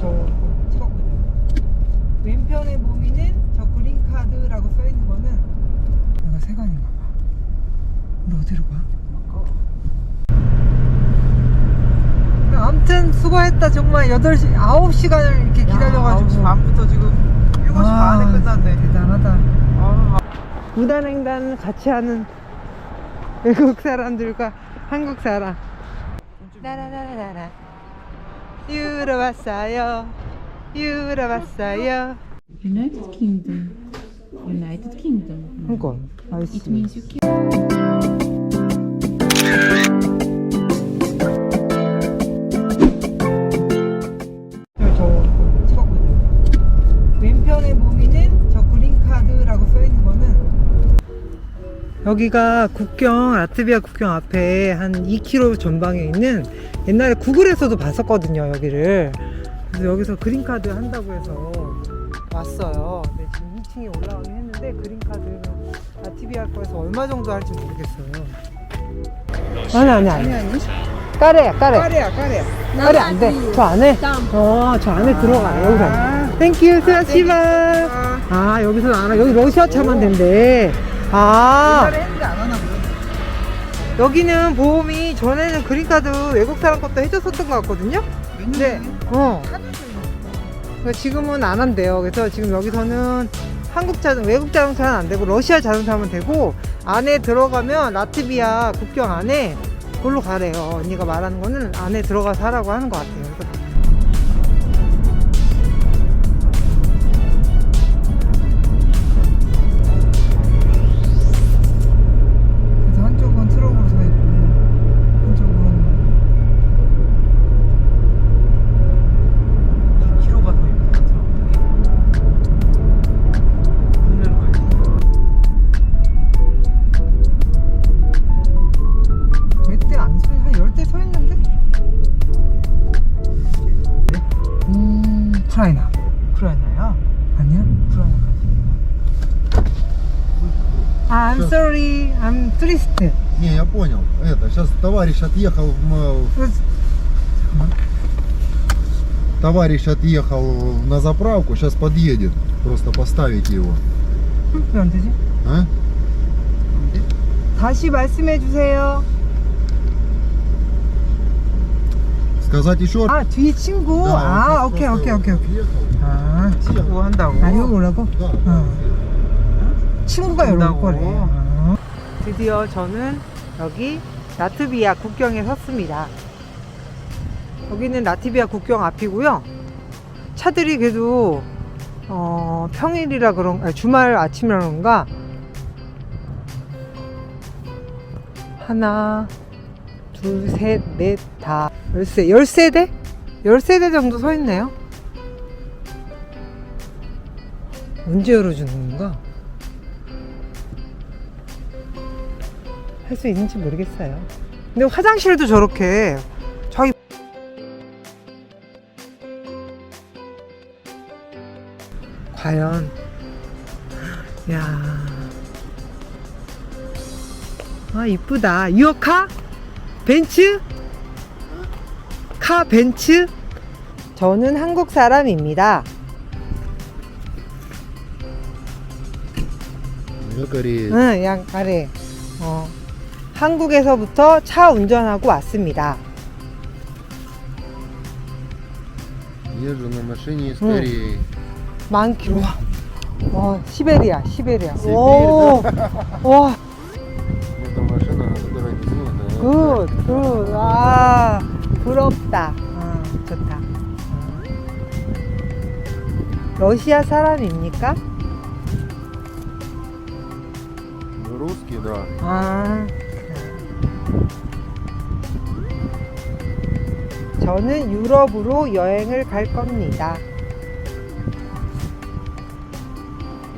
저 찍었거든요. 왼편에 보이는 저 그린 카드라고 써 있는 거는 여기가 세관인가 봐. 우리 어디로 가? 아무튼 수고했다 정말 8시 9시간을 이렇게 기다려가지고 9시 반부터 지금 7시 아, 반에 끝났네. 대단하다 아, 무단횡단 같이 하는 외국 사람들과 한국 사람 라라라라라 유럽 왔어요 유럽 왔어요 United Kingdom. United Kingdom. 한국 It means you. 저 찍었거든요. 왼편에 보이는 저 그린 카드라고 써 있는 거는 여기가 국경 라트비아 국경 앞에 한 2km 전방에 있는 옛날에 구글에서도 봤었거든요 여기를 그래서 여기서 그린 카드 한다고 해서 왔어요. 근데 지금 2층에 올라가긴 했는데 그린 카드는 라트비아 거에서 얼마 정도 할지 모르겠어요. 아니 아니 아니 아니 까레야 까레 까레야, 까레야. 까레 안돼 저 안에 어저 안에 들어가요 여기서 아. 땡큐 스와시바 아 여기서 안 와. 여기 러시아 차만 된대 아. 여기는 보 전에는 그린카드 외국 사람 것도 해줬었던 것 같거든요? 근데 어. 그러니까 지금은 안 한대요. 그래서 지금 여기서는 한국 자동 외국 자동차는 안 되고 러시아 자동차면 되고 안에 들어가면 라트비아 국경 안에 그걸로 가래요. 언니가 말하는 거는 안에 들어가서 하라고 하는 것 같아요 I'm sorry. I'm tourist. Не, я понял. Это, сейчас товарищ отъехал в м- Товарищ отъехал на заправку, сейчас подъедет. Просто поставить его. 왜안 되지? А? 다시 말씀해 주세요. Сказать еще 아, 뒤에 친구. Да, 아, он 오케이, просто 오케이, 오케이, 오케이. отъехал. 아, 친구 한다고. 아, 이거 뭐라고? Да, 어. 친구가 여기 올 온다고. 거래. 어. 드디어 저는 여기 라트비아 국경에 섰습니다. 여기는 라트비아 국경 앞이고요. 차들이 그래도 어, 평일이라 그런 아니, 주말 아침이라 그런가 하나 둘셋넷다 열세 열세 대 열세 대 정도 서 있네요. 언제 열어주는 건가? 할 수 있는지 모르겠어요. 근데 화장실도 저렇게 저희 과연 야. 아, 이쁘다. 유어 카? 벤츠? 카 벤츠? 저는 한국 사람입니다. 이거 거리. 응, 양아래. 어. 한국에서부터 차 운전하고 왔습니다. Езжу на машине из М. Кореи. 만 킬로. 와, 시베리아, 시베리아. 시베리아. 오, 와, Это машина, на которой не снято. 굿, 굿. 와, 부럽다. 어, 좋다. 어. 러시아 사람입니까? Русский, да. 아. 저는 유럽으로 여행을 갈 겁니다.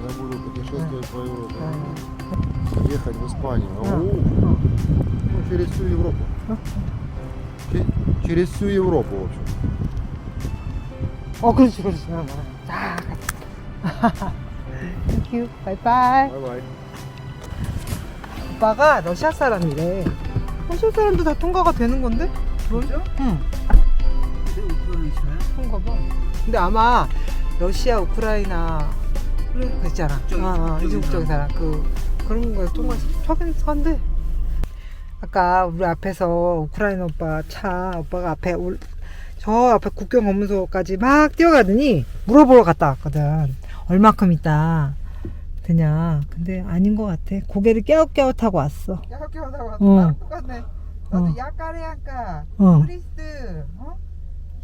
Я буду путешествовать по Европе. 아, Ехать в Испанию. А. Ау. 어. Ну, через всю Европу. Че- Через всю Европу, в общем. 어, 그렇지, 그렇지. 어, 어. 자, 가자. 땡큐, 바이바이. Давай. 오빠가 러시아 사람이래. 러시아 사람도 다 통과가 되는 건데? 뭐죠? 응. 그런가 봐. 근데 아마 러시아, 우크라이나 그랬잖아. 쪽, 아, 이쪽 쪽인 사람 그 그런 거에 하긴 한데. 아까 우리 앞에서 우크라이나 오빠 차 오빠가 앞에 올, 저 앞에 국경 검문소까지 막 뛰어가더니 물어보러 갔다 왔거든. 얼마큼 있다 되냐. 근데 아닌 것 같아. 고개를 깨웃깨웃하고 왔어. 깨끗하고 어. 나랑 똑같네. 나도 약간의 약간 어. 크리스 어?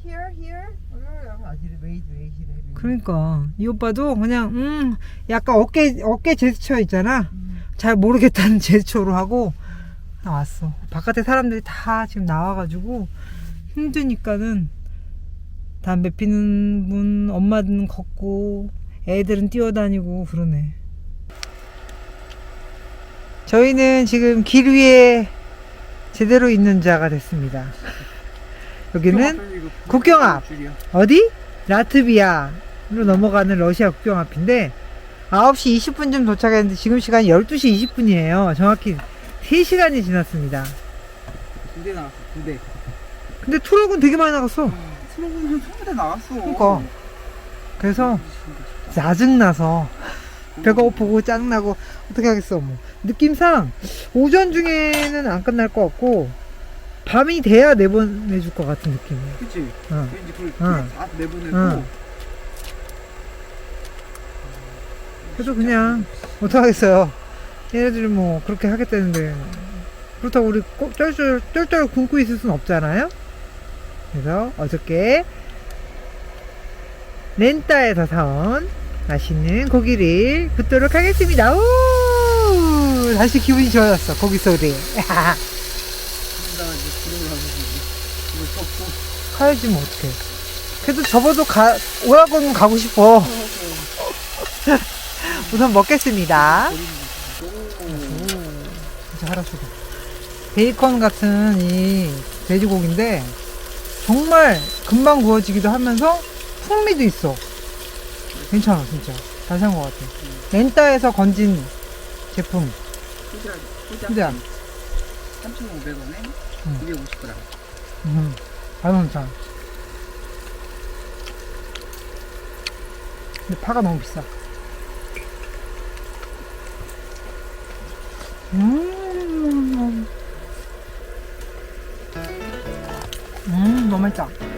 Here here 웨이시래 그러니까 이 오빠도 그냥 음 약간 어깨 어깨 제스처 있잖아. 잘 모르겠다는 제스처로 하고 나왔어. 바깥에 사람들이 다 지금 나와가지고 힘드니까는 담배 피는 분 엄마는 걷고 애들은 뛰어다니고 그러네. 저희는 지금 길 위에 제대로 있는 자가 됐습니다. 여기는 국경 앞. 어디? 라트비아로 넘어가는 러시아 국경 앞인데 9시 20분쯤 도착했는데 지금 시간이 12시 20분이에요. 정확히 3시간이 지났습니다. 두 대 나왔어 두 대 근데 트럭은 되게 많이 나갔어. 슬로건 한 20대 나왔어 그러니까. 그래서 짜증나서 배가 고프고 짜증나고 어떻게 하겠어 뭐. 느낌상 오전 중에는 안 끝날 것 같고 밤이 돼야 내보내줄 것 같은 느낌이에요. 그치 어. 왠지 그걸 응. 다 내보내고 응. 그래도 그냥 어떡하겠어요. 얘네들이 뭐 그렇게 하겠다는데 그렇다고 우리 꼭 쩔쩔 쩔쩔 굶고 있을 순 없잖아요. 그래서 어저께 렌타에서 사온 맛있는 고기를 굽도록 하겠습니다. 오! 다시 기분이 좋아졌어. 고기 소리. 가야지 뭐 어떡해. 그래도 접어도 가 오라고는 가고 싶어. 우선 먹겠습니다. 진짜 하라수다. 베이컨 같은 이 돼지고기인데 정말 금방 구워지기도 하면서 풍미도 있어. 괜찮아 진짜. 잘산것 같아. 렌타에서 건진 제품. 소자 소자 소자. 3,500원에 응. 250g 음, 잘 먹잖아. 근데 파가 너무 비싸. 음, 음, 너무 맛있다.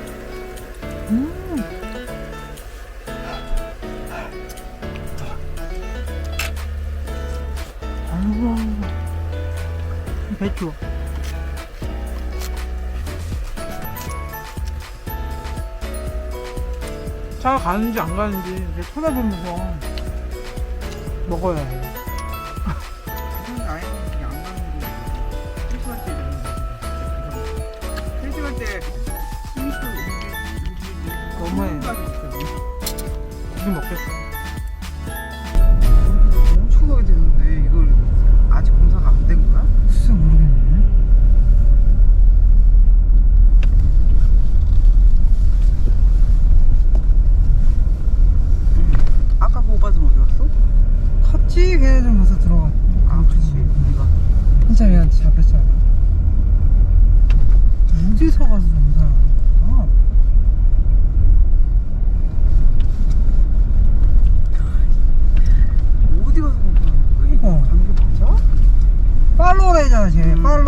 차가 가는지 안 가는지 이렇게 쳐다보면서 먹어야 해. 스위스 너무해. 지금 먹겠어.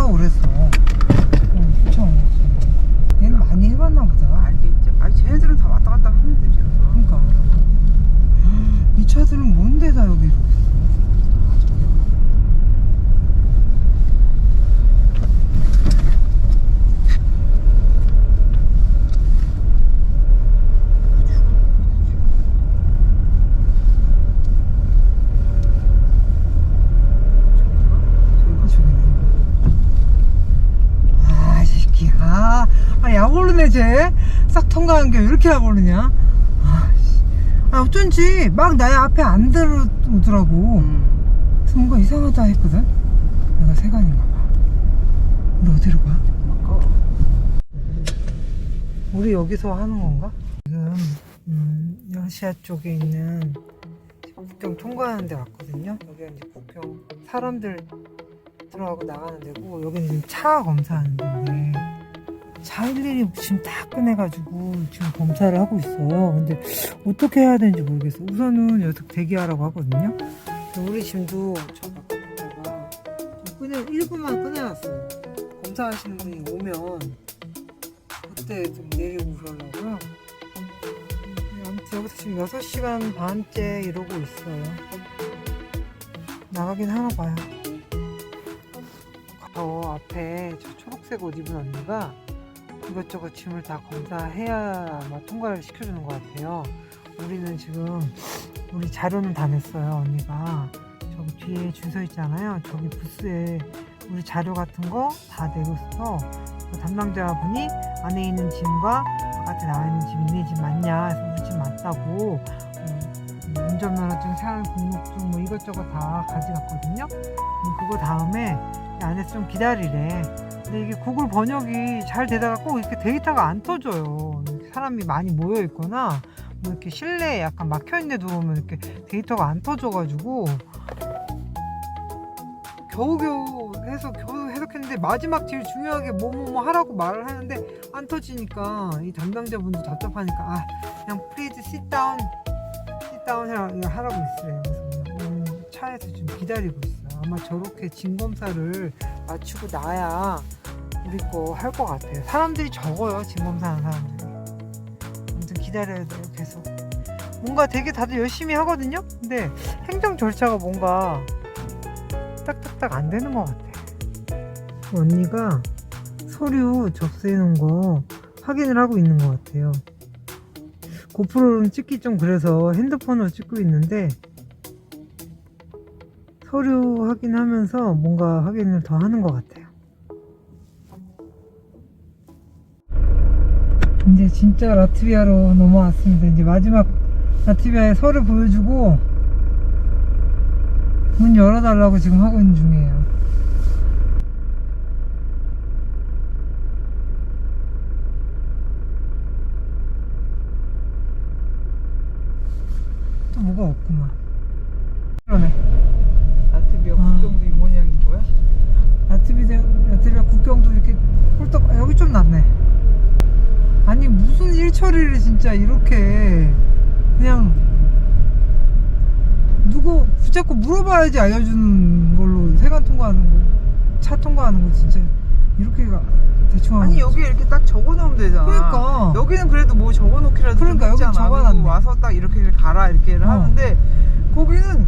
orası. 싹 통과한 게 왜 이렇게 약 오르냐? 아, 씨. 아, 어쩐지 막 나의 앞에 안 들어오더라고. 음. 뭔가 이상하다 했거든? 내가 세간인가 봐. 우리 어디로 가? 우리 여기서 하는 건가? 지금, 음, 러시아 쪽에 있는 국경 통과하는 데 왔거든요. 여기가 이제 국경 사람들 들어가고 나가는 데고, 여기는 차 검사하는 데인데, 차 일일이 지금 다 꺼내가지고 지금 검사를 하고 있어요. 근데 어떻게 해야 되는지 모르겠어. 우선은 여기서 대기하라고 하거든요. 우리 짐도 저 바꿔다가 좀 꺼내 1분만 꺼내놨어요. 검사하시는 분이 오면 그때 좀 내리고 그러려고요. 아무튼 여기서 지금 6시간 반째 이러고 있어요. 나가긴 하나 봐요. 저 앞에 저 초록색 옷 입은 언니가 이것저것 짐을 다 검사해야 아마 통과를 시켜주는 것 같아요. 우리는 지금 우리 자료는 다 냈어요, 언니가. 저기 뒤에 줄 서 있잖아요. 저기 부스에 우리 자료 같은 거 다 내줬어. 그 담당자분이 안에 있는 짐과 바깥에 나와 있는 짐, 있네 짐 맞냐? 해서 우리 짐 맞다고 음, 운전면허증, 생활 등록증 뭐 이것저것 다 가져갔거든요. 음, 그거 다음에 이 안에서 좀 기다리래. 근데 이게 구글 번역이 잘 되다가 꼭 이렇게 데이터가 안 터져요. 사람이 많이 모여 있거나 뭐 이렇게 실내에 약간 막혀 있는 데 들어오면 이렇게 데이터가 안 터져가지고 겨우겨우 해서 겨우 해석했는데 마지막 제일 중요하게 뭐뭐뭐 하라고 말을 하는데 안 터지니까 이 담당자분도 답답하니까 아 그냥 please sit down sit down 하라고 있어요. 그래서 그냥 음, 차에서 좀 기다리고 있어요. 아마 저렇게 진 검사를 마치고 나야 우리 거 할 것 같아요. 사람들이 적어요. 진 검사하는 사람들이. 아무튼 기다려야 돼요. 계속. 뭔가 되게 다들 열심히 하거든요. 근데 행정 절차가 뭔가 딱딱딱 안 되는 것 같아. 언니가 서류 접수해 놓은 거 확인을 하고 있는 것 같아요. 고프로는 찍기 좀 그래서 핸드폰으로 찍고 있는데 서류 확인하면서 뭔가 확인을 더 하는 것 같아요. 이제 진짜 라트비아로 넘어왔습니다. 이제 마지막 라트비아의 서류 보여주고 문 열어달라고 지금 하고 있는 중이에요. 또 뭐가 없구만. 그러네. 라트비아 아. 국경도 이 모양인 거야? 라트비아, 라트비아 국경도 이렇게 홀떡, 아, 여기 좀 낫네. 아니, 무슨 일처리를 진짜 이렇게 그냥 누구 붙잡고 물어봐야지 알려주는 걸로 세관 통과하는 거, 차 통과하는 거 진짜 이렇게 가 대충 하는 아니. 여기 이렇게 딱 적어놓으면 되잖아. 그러니까. 여기는 그래도 뭐 적어놓기라도 좀 그러니까 여기. 적어놨네. 와서 딱 이렇게 가라 이렇게를 어. 하는데 거기는 뭐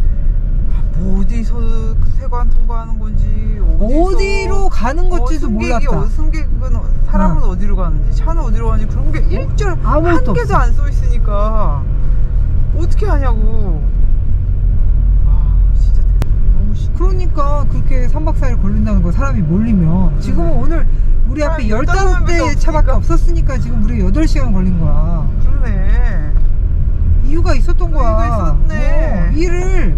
어디서 세관 통과하는 건지 어디로 가는 건지도 어, 승객이 몰랐다. 어, 승객은 어, 사람은 어. 디로 가는지 차는 어디로 가는지 그런 게 일절 한 아무것도 개도 없어. 안 써 있으니까 어떻게 하냐고. 아 진짜 대단. 너무 심. 그러니까 그렇게 3박 4일 걸린다는 거 사람이 몰리면 지금은 음. 오늘 우리 앞에 사람이 15대 15 차밖에. 없었으니까 지금 우리 8시간 걸린 거야 그러네. 이유가 있었던 거야 이유가 있었네. 어, 일을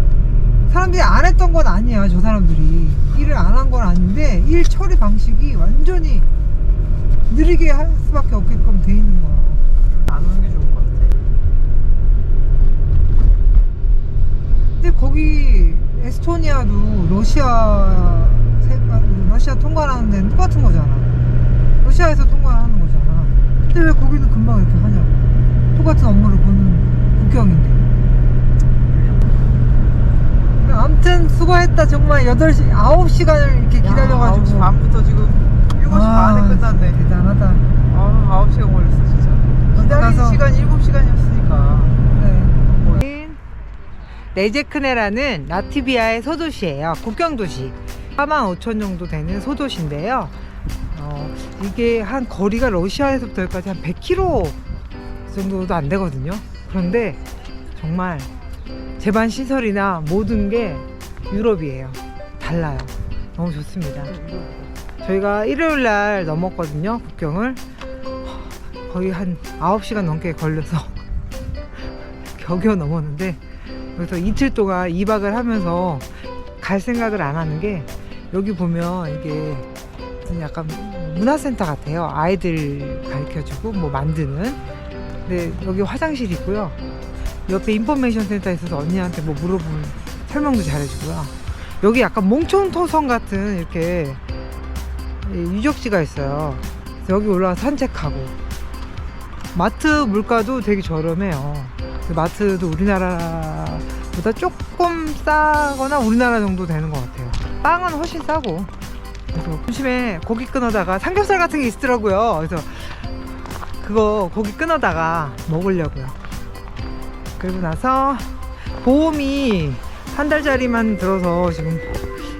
사람들이 안 했던 건 아니야 저 사람들이 일을 안 한 건 아닌데 일 처리 방식이 완전히 느리게 할 수밖에 없게끔 돼 있는 거야 안 오는 게 좋을 것 같아. 근데 거기 에스토니아도 러시아 세- 러시아 통과하는 데는 똑같은 거잖아. 러시아에서 통과하는 거잖아. 근데 왜 거기는 금방 이렇게 하냐고. 똑같은 업무를 보는 국경인데. 아무튼 수고했다. 정말 8시, 9시간을 이렇게 야, 기다려가지고. 9시 반부터 지금 7시 아, 반에 끝났네. 대단하다. 아, 9시간 걸렸어, 진짜. 가서- 시간 7시간이었으니까. 네. 레제크네라는 라트비아의 소도시예요. 국경 도시. 4만 5천 정도 되는 소도시인데요. 어, 이게 한 거리가 러시아에서부터 여기까지 한 100km 정도도 안 되거든요. 그런데 정말 제반 시설이나 모든 게 유럽이에요. 달라요. 너무 좋습니다. 저희가 일요일 날 넘었거든요. 국경을. 거의 한 9시간 넘게 걸려서 겨우겨우 넘었는데 그래서 이틀 동안 2박을 하면서 갈 생각을 안 하는 게 여기 보면 이게 약간 문화센터 같아요. 아이들 가르쳐주고 뭐 만드는. 근데 여기 화장실 있고요. 옆에 인포메이션 센터 있어서 언니한테 뭐 물어보면 설명도 잘해주고요. 여기 약간 몽촌토성 같은 이렇게 유적지가 있어요. 여기 올라가서 산책하고 마트 물가도 되게 저렴해요. 그 마트도 우리나라보다 조금 싸거나 우리나라 정도 되는 것 같아요. 빵은 훨씬 싸고. 그래서 점심에 고기 끊어다가 삼겹살 같은 게 있더라고요. 그래서 그거 고기 끊어다가 먹으려고요. 그리고 나서 보험이 한 달짜리만 들어서 지금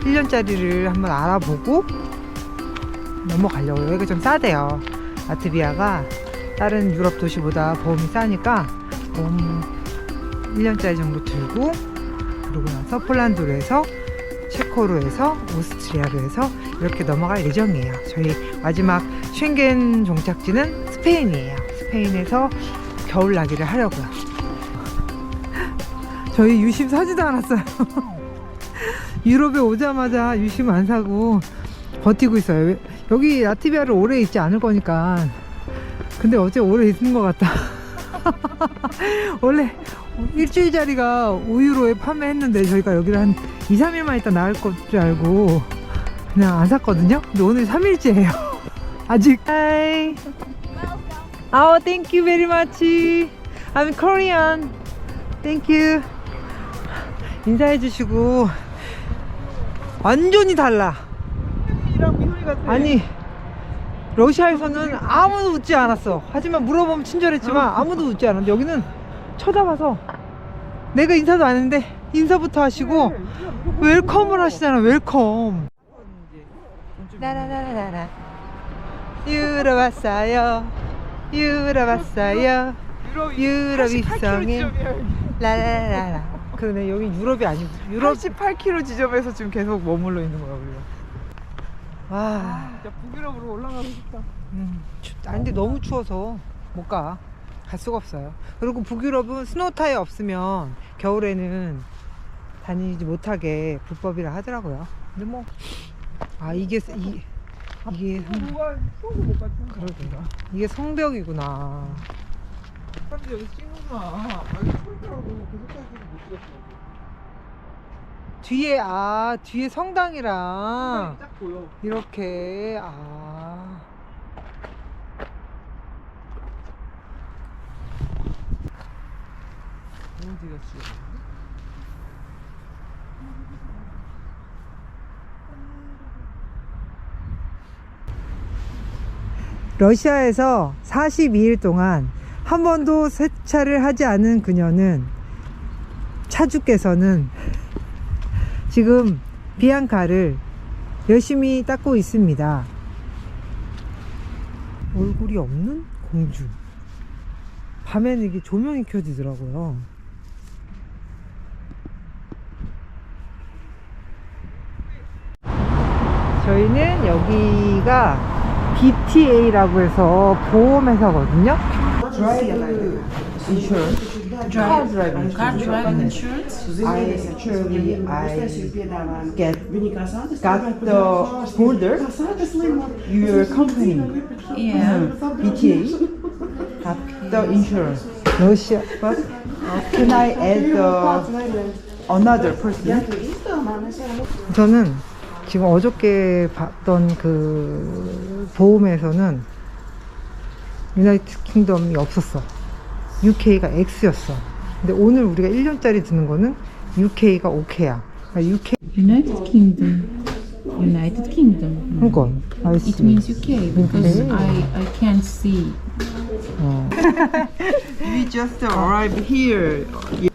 1년짜리를 한번 알아보고 넘어가려고요. 여기가 좀 싸대요. 라트비아가 다른 유럽 도시보다 보험이 싸니까 보험 1년짜리 정도 들고 그러고 나서 폴란드로 해서 체코로 해서 오스트리아로 해서 이렇게 넘어갈 예정이에요. 저희 마지막 쉥겐 종착지는 스페인이에요. 스페인에서 겨울 나기를 하려고요. 저희 유심 사지도 않았어요. 유럽에 오자마자 유심 안 사고 버티고 있어요. 왜- 여기 라트비아를 오래 있지 않을 거니까. 근데 어째 오래 있는 것 같다. 원래 일주일짜리가 5유로에 판매했는데 저희가 여기를 한 2, 3일만 있다 나올 것줄 알고 그냥 안 샀거든요. 근데 오늘 3일째예요. 아직. Hi. Oh, thank you very much. I'm Korean. Thank you. 인사해 주시고 완전히 달라. 아니 러시아에서는 아무도 웃지 않았어. 하지만 물어보면 친절했지만 아무도 웃지 않았는데 여기는 쳐다봐서 내가 인사도 안 했는데 인사부터 하시고 웰컴을 하시잖아. 웰컴. 라라라라라. 유럽 왔어요. 유럽 왔어요. 유럽 유럽 88km 입성해. 지점이야. 라라라라. 그러네 여기 유럽이 아니고 유럽 88km 지점에서 지금 계속 머물러 있는 거야 우리가. 와. 진짜 북유럽으로 올라가고 싶다. 음, 추, 아 근데 너무 추워서 못 가. 갈 수가 없어요. 그리고 북유럽은 스노우 타이어 없으면 겨울에는 다니지 못하게 불법이라 하더라고요. 근데 뭐, 아, 이게, 스- 이, 이게, 성- 누가 쏘고 못 갔지? 그러게요. 이게 성벽이구나. 사람들이 여기 찍는구나. 아 이거 폴더라고 계속 가서 못 찍었어. 뒤에, 아, 뒤에 성당이랑 딱 보여. 이렇게, 아. 어디가 찍어? 러시아에서 42일 동안 한 번도 세차를 하지 않은 그녀는 차주께서는 지금 비앙카를 열심히 닦고 있습니다. 얼굴이 없는 공주. 밤에는 이게 조명이 켜지더라고요. 저희는 여기가 BTA라고 해서 보험회사거든요. Car driving insurance? I actually I get got the folder your company Yeah. BTA got the insurance 러시아. but can I add the another person 저는 지금 어저께 봤던 그 보험에서는 유나이티드 킹덤이 없었어. UK가 X였어. 근데 오늘 우리가 1년짜리 드는 거는 UK가 OK야. 그러니까 UK United Kingdom. United Kingdom. 그러니까 It means UK because Okay. I, I can't see. 어. We just arrived here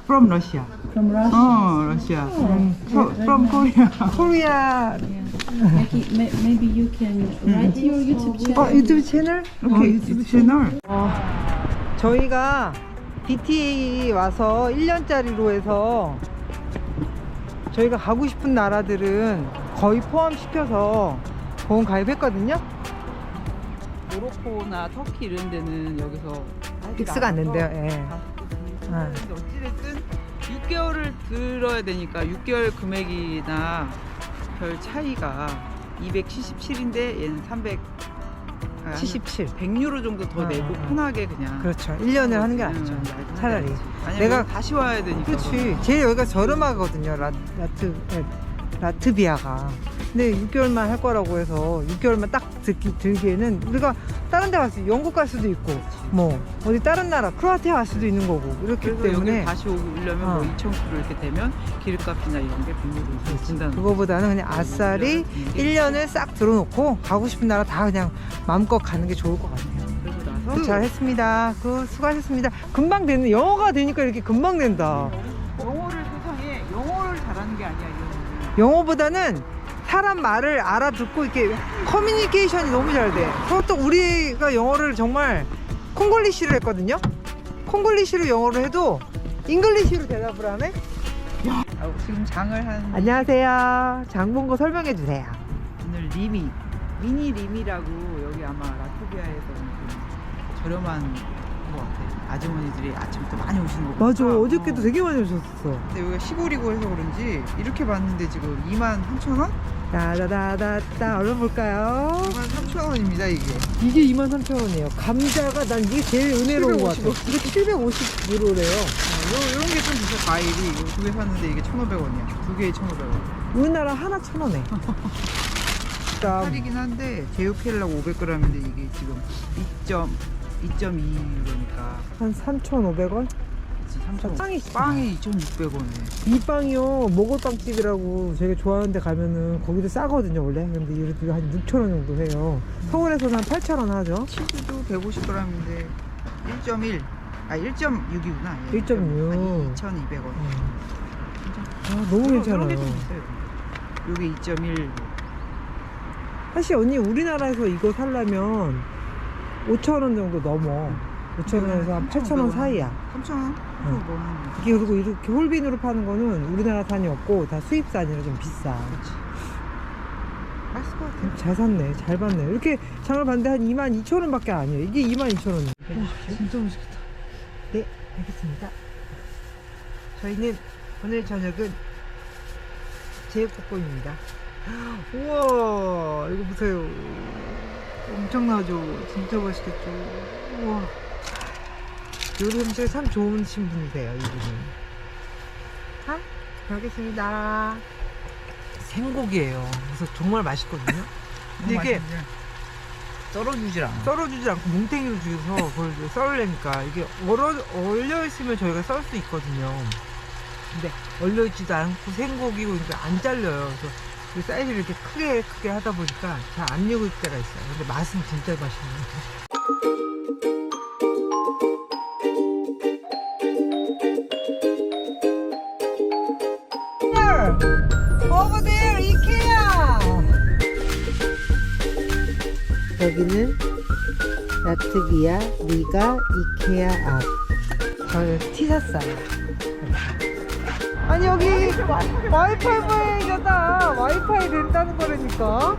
from Russia. From Russia. Oh, Russia. So, from Korea. 코리아 Maybe, may- maybe you can write your YouTube channel. 어, 유튜브 채널? Okay, YouTube channel. 어, 저희가 BTA 와서 1년짜리로 해서 저희가 가고 싶은 나라들은 거의 포함시켜서 보험 가입했거든요. 모로코나 터키 이런 데는 여기서 픽스가 안 된대요. 예. 아. 근데 어찌됐든 6개월을 들어야 되니까 6개월 금액이나 별 차이가 277인데 얘는 300 아, 77. 100유로 정도 더 아, 내고 아. 편하게 그냥 그렇죠. 1년을 하는 게 음, 낫죠. 음, 차라리. 아니면 내가- 내가 다시 와야 되니까 그렇지. 제일 여기가 저렴하거든요. 라, 라트, 에, 라트비아가. 근데 6개월만 할 거라고 해서 6개월만 딱 듣기, 들기에는 우리가 다른 데갈 수, 영국 갈 수도 있고, 뭐, 어디 다른 나라, 크로아티아 갈 수도 있는 거고, 이렇기 그래서 때문에. 여기 다시 오려면 어. 뭐 2,000km 이렇게 되면 기름값이나 이런 게 비밀로 준다는 그거보다는 그냥 아싸리 1년을 싹 들어놓고 가고 싶은 나라 다 그냥 마음껏 가는 게 좋을 것 같아요. 그러고 나서 잘 했습니다. 그 수고하셨습니다. 금방 되는 영어가 되니까 이렇게 금방 된다. 영어를 세상에 영어를 잘하는 게 아니야 이거는. 영어보다는 사람 말을 알아듣고 이렇게 커뮤니케이션이 너무 잘 돼. 그것도 우리가 영어를 정말 콩글리시로 했거든요. 콩글리시로 영어를 해도 잉글리시로 대답을 하네. 아, 지금 장을 한 안녕하세요. 장본거 설명해 주세요. 오늘 리미 미니 리미라고 여기 아마 라토비아에서 좀 저렴한 아주머니들이 아침부터 많이 오시는 거 맞아 어저께도 어. 되게 많이 오셨어. 근데 여기가 시골이고 해서 그런지 이렇게 봤는데 지금 2만 3천 원? 따다다다따 얼른 볼까요? 2만 3천 원입니다 이게. 이게 2만 3천 원이에요. 감자가 난 이게 제일 은혜로운 같아 750원. 이게 750 유로래요. 요, 요런 게 좀 비싸 과일이 두 개 샀는데 이게 1,500원이야. 두 개에 1,500원. 우리나라 하나 천 원에. 살이긴 한데 제육킬라고 500g인데 이게 지금 2.. 2.2이니까. 한 3,500원? 그치 3,500원 아, 빵이 빵이 2,600원에. 이 빵이요? 모골빵집이라고 되게 좋아하는데 가면은 거기도 싸거든요 원래. 근데 이렇게 한 6,000원 정도 해요. 서울에서는 한 8,000원 하죠. 치즈도 150g인데 1.1 아 1.6이구나. 1.6. 아니 2,200원. 음. 아 너무 이런 괜찮아요. 게좀 있어요 요게 2.1 사실 언니 우리나라에서 이거 살려면 5,000원 정도 넘어. 5,000원에서 한 8,000원 사이야. 3,000원? 응. 이게 그리고 이렇게 홀빈으로 파는 거는 우리나라 산이 없고 다 수입산이라 좀 비싸. 맛있을 것 같아요. 잘 샀네. 잘 봤네. 이렇게 장을 봤는데 한 22,000원 밖에 아니에요. 이게 22,000원 진짜 맛있겠다. 네 알겠습니다. 저희는 오늘 저녁은 제육볶음입니다. 우와 이거 보세요 엄청나죠. 진짜 맛있겠죠. 우와. 요리 음식에 참 좋으신 분이세요 이분은 아잘 먹겠습니다. 생고기예요. 그래서 정말 맛있거든요. 근데 이게 썰어주질 않아. 썰어주지 않고 뭉탱이로 주셔서 그걸 이제 썰으려니까 이게 얼어, 얼려있으면 저희가 썰 수 있거든요. 근데 얼려있지도 않고 생고기고 그러니까 안 잘려요. 그래서 그 사이즈를 이렇게 크게 크게 하다 보니까 잘 안 익을 때가 있어요 근데 맛은 진짜 맛있네요 Over there, IKEA! 여기는 라트비아 리가 이케아 앞. 저는 티 샀어요. 아니 여기 와이파이 보행이잖아. 와이파이 된다는 거라니까.